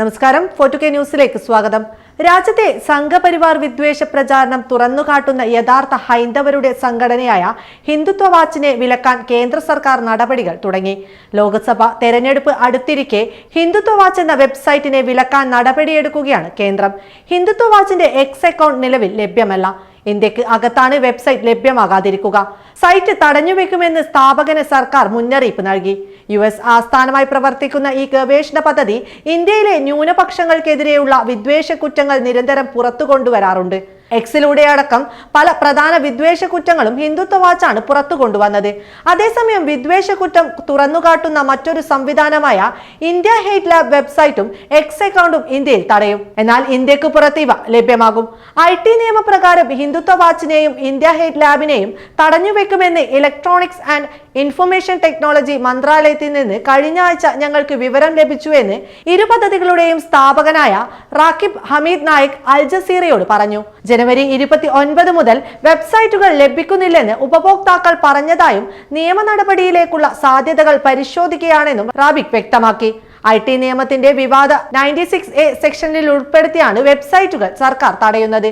നമസ്കാരം. ഫോർട്ടു കെ ന്യൂസിലേക്ക് സ്വാഗതം. രാജ്യത്തെ സംഘപരിവാർ വിദ്വേഷ പ്രചാരണം തുറന്നുകാട്ടുന്ന യഥാർത്ഥ ഹൈന്ദവരുടെ സംഘടനയായ ഹിന്ദുത്വ വാച്ചിനെ വിലക്കാൻ കേന്ദ്ര സർക്കാർ നടപടികൾ തുടങ്ങി. ലോക്സഭ തെരഞ്ഞെടുപ്പ് അടുത്തിരിക്കെ ഹിന്ദുത്വ വാച്ച് എന്ന വെബ്സൈറ്റിനെ വിലക്കാൻ നടപടിയെടുക്കുകയാണ് കേന്ദ്രം. ഹിന്ദുത്വ വാച്ചിന്റെ എക്സ് അക്കൗണ്ട് നിലവിൽ ലഭ്യമല്ല. ഇന്ത്യയ്ക്ക് അകത്താണ് വെബ്സൈറ്റ് ലഭ്യമാകാതിരിക്കുക. സൈറ്റ് തടഞ്ഞുവെക്കുമെന്ന് സ്ഥാപകന് സർക്കാർ മുന്നറിയിപ്പ് നൽകി. യു എസ് ആസ്ഥാനമായി പ്രവർത്തിക്കുന്ന ഈ ഗവേഷണ പദ്ധതി ഇന്ത്യയിലെ ന്യൂനപക്ഷങ്ങൾക്കെതിരെയുള്ള വിദ്വേഷ കുറ്റങ്ങൾ നിരന്തരം പുറത്തു കൊണ്ടുവരാറുണ്ട് എക്സിലൂടെ അടക്കം പല പ്രധാന വിദ്വേഷ കുറ്റങ്ങളും ഹിന്ദുത്വ വാച്ചാണ് പുറത്തു കൊണ്ടുവന്നത്. അതേസമയം വിദ്വേഷ കുറ്റം തുറന്നുകാട്ടുന്ന മറ്റൊരു സംവിധാനമായ ഇന്ത്യ ഹെയ്റ്റ് ലാബ് വെബ്സൈറ്റും എക്സ് അക്കൗണ്ടും ഇന്ത്യയിൽ തടയും. എന്നാൽ ഇന്ത്യയ്ക്ക് പുറത്ത് ഇവ ലഭ്യമാകും. ഐ ടി നിയമപ്രകാരം ഹിന്ദുത്വ വാച്ചിനെയും ഇന്ത്യ ഹെയ്റ്റ് ലാബിനെയും തടഞ്ഞുവെക്കുമെന്ന് ഇലക്ട്രോണിക്സ് ആൻഡ് ഇൻഫർമേഷൻ ടെക്നോളജി മന്ത്രാലയത്തിൽ നിന്ന് കഴിഞ്ഞ ആഴ്ച ഞങ്ങൾക്ക് വിവരം ലഭിച്ചു എന്ന് ഇരു പദ്ധതികളുടെയും സ്ഥാപകനായ റാക്കിബ് ഹമീദ് നായിക് അൽ ജസീറയോട് പറഞ്ഞു. ജനുവരി ഇരുപത്തി ഒൻപത് മുതൽ വെബ്സൈറ്റുകൾ ലഭിക്കുന്നില്ലെന്ന് ഉപഭോക്താക്കൾ പറഞ്ഞതായും നിയമ നടപടിയിലേക്കുള്ള സാധ്യതകൾ പരിശോധിക്കുകയാണെന്നും റാബിക് വ്യക്തമാക്കി. ഐ ടി നിയമത്തിന്റെ വിവാദ നയന്റി സിക്സ് എ സെക്ഷനിൽ ഉൾപ്പെടുത്തിയാണ് വെബ്സൈറ്റുകൾ സർക്കാർ തടയുന്നത്.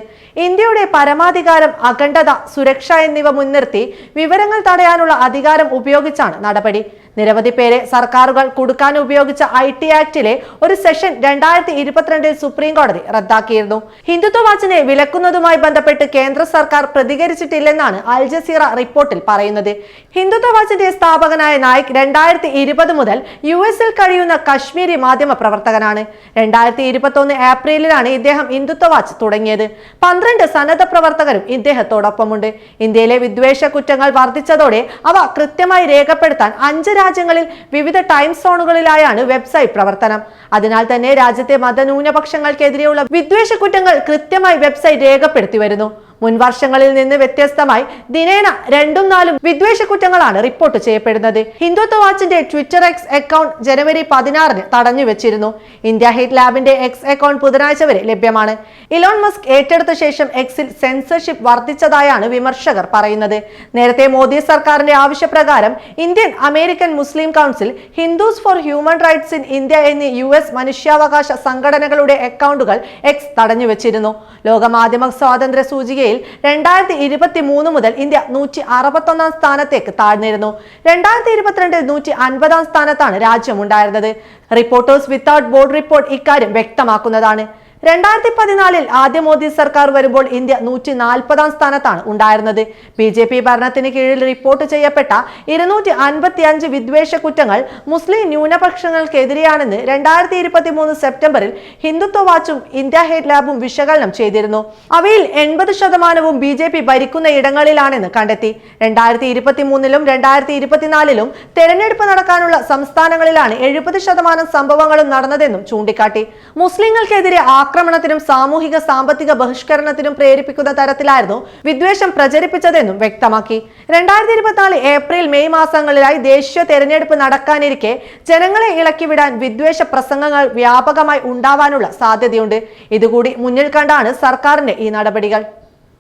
ഇന്ത്യയുടെ പരമാധികാരം അഖണ്ഡത സുരക്ഷ എന്നിവ മുൻനിർത്തി വിവരങ്ങൾ തടയാനുള്ള അധികാരം ഉപയോഗിച്ചാണ് നടപടി. നിരവധി പേരെ സർക്കാരുകൾ കൊടുക്കാൻ ഉപയോഗിച്ച ഐ ടി ആക്ടിലെ ഒരു സെഷൻ രണ്ടായിരത്തി ഇരുപത്തിരണ്ടിൽ സുപ്രീം കോടതി റദ്ദാക്കിയിരുന്നു. ഹിന്ദുത്വ വാച്ചിനെ വിലക്കുന്നതുമായി ബന്ധപ്പെട്ട് കേന്ദ്ര സർക്കാർ പ്രതികരിച്ചിട്ടില്ലെന്നാണ് അൽ ജസീറ റിപ്പോർട്ടിൽ പറയുന്നത്. ഹിന്ദുത്വ വാച്ചിന്റെ സ്ഥാപകനായ നായിക് രണ്ടായിരത്തി ഇരുപത് മുതൽ യു എസിൽ കഴിയുന്ന കശ്മീരി മാധ്യമ പ്രവർത്തകനാണ്. രണ്ടായിരത്തി ഇരുപത്തി ഒന്ന് ഏപ്രിലിലാണ് ഇദ്ദേഹം ഹിന്ദുത്വ വാച്ച് തുടങ്ങിയത്. പന്ത്രണ്ട് സന്നദ്ധ പ്രവർത്തകരും ഇദ്ദേഹത്തോടൊപ്പമുണ്ട്. ഇന്ത്യയിലെ വിദ്വേഷ കുറ്റങ്ങൾ വർദ്ധിച്ചതോടെ അവ കൃത്യമായി രേഖപ്പെടുത്താൻ അഞ്ച് രാജ്യങ്ങളിൽ വിവിധ ടൈം സോണുകളിലായാണ് വെബ്സൈറ്റ് പ്രവർത്തനം. അതിനാൽ തന്നെ രാജ്യത്തെ മതന്യൂനപക്ഷങ്ങൾക്കെതിരെയുള്ള വിദ്വേഷ കുറ്റങ്ങൾ കൃത്യമായി വെബ്സൈറ്റ് രേഖപ്പെടുത്തി വരുന്നു. മുൻ വർഷങ്ങളിൽ നിന്ന് വ്യത്യസ്തമായി ദിനേന രണ്ടും നാലും വിദ്വേഷ കുറ്റങ്ങളാണ് റിപ്പോർട്ട് ചെയ്യപ്പെടുന്നത്. ഹിന്ദുത്വ വാച്ചിന്റെ ട്വിറ്റർ എക്സ് അക്കൗണ്ട് ജനുവരി പതിനാറിന് തടഞ്ഞു വെച്ചിരുന്നു. ഇന്ത്യ ഹേറ്റ് ലാബിന്റെ എക്സ് അക്കൗണ്ട് ബുധനാഴ്ച വരെ ലഭ്യമാണ്. ഇലോൺ മസ്ക് ഏറ്റെടുത്ത ശേഷം എക്സിൽ സെൻസർഷിപ്പ് വർദ്ധിച്ചതായാണ് വിമർശകർ പറയുന്നത്. നേരത്തെ മോദി സർക്കാരിന്റെ ആവശ്യപ്രകാരം Indian American Muslim council Hindus for human rights in India എന്നീ യു എസ് മനുഷ്യാവകാശ സംഘടനകളുടെ അക്കൗണ്ടുകൾ എക്സ് തടഞ്ഞു വെച്ചിരുന്നു. ലോകമാധ്യമ സ്വാതന്ത്ര്യ സൂചികയിൽ രണ്ടായിരത്തി ഇരുപത്തി മൂന്ന് മുതൽ ഇന്ത്യ നൂറ്റി അറുപത്തൊന്നാം സ്ഥാനത്തേക്ക് താഴ്ന്നിരുന്നു. രണ്ടായിരത്തി ഇരുപത്തിരണ്ടിൽ നൂറ്റി അൻപതാം സ്ഥാനത്താണ് രാജ്യമുണ്ടായിരുന്നത്. റിപ്പോർട്ടേഴ്സ് വിത്തൌട്ട് ബോർഡ് റിപ്പോർട്ട് ഇക്കാര്യം വ്യക്തമാക്കുന്നതാണ്. രണ്ടായിരത്തി പതിനാലിൽ ആദ്യ മോദി സർക്കാർ വരുമ്പോൾ ഇന്ത്യ നൂറ്റി നാൽപ്പതാം സ്ഥാനത്താണ് ഉണ്ടായിരുന്നത്. ബി ജെ പി ഭരണത്തിന് കീഴിൽ റിപ്പോർട്ട് ചെയ്യപ്പെട്ട ഇരുന്നൂറ്റി അൻപത്തി അഞ്ച് വിദ്വേഷ കുറ്റങ്ങൾ മുസ്ലിം ന്യൂനപക്ഷങ്ങൾക്കെതിരെയാണെന്ന് രണ്ടായിരത്തി ഇരുപത്തി മൂന്ന് സെപ്റ്റംബറിൽ ഹിന്ദുത്വ വാച്ചും ഇന്ത്യ ഹെഡ് ലാബും വിശകലനം ചെയ്തിരുന്നു. അവയിൽ എൺപത് ശതമാനവും ബി ജെ പി ഭരിക്കുന്ന ഇടങ്ങളിലാണെന്ന് കണ്ടെത്തി. രണ്ടായിരത്തി ഇരുപത്തി മൂന്നിലും രണ്ടായിരത്തി ഇരുപത്തിനാലിലും തെരഞ്ഞെടുപ്പ് നടക്കാനുള്ള സംസ്ഥാനങ്ങളിലാണ് എഴുപത് ശതമാനം സംഭവങ്ങളും നടന്നതെന്നും ചൂണ്ടിക്കാട്ടി. മുസ്ലിങ്ങൾക്കെതിരെ ആക്രമണത്തിനും സാമൂഹിക സാമ്പത്തിക ബഹിഷ്കരണത്തിനും പ്രേരിപ്പിക്കുന്ന തരത്തിലായിരുന്നു വിദ്വേഷം പ്രചരിപ്പിച്ചതെന്നും വ്യക്തമാക്കി. രണ്ടായിരത്തി ഇരുപത്തിനാല് ഏപ്രിൽ മെയ് മാസങ്ങളിലായി ദേശീയ തെരഞ്ഞെടുപ്പ് നടക്കാനിരിക്കെ ജനങ്ങളെ ഇളക്കിവിടാൻ വിദ്വേഷ പ്രസംഗങ്ങൾ വ്യാപകമായി ഉണ്ടാവാനുള്ള സാധ്യതയുണ്ട്. ഇതുകൂടി മുന്നിൽ കണ്ടാണ് സർക്കാരിന്റെ ഈ നടപടികൾ.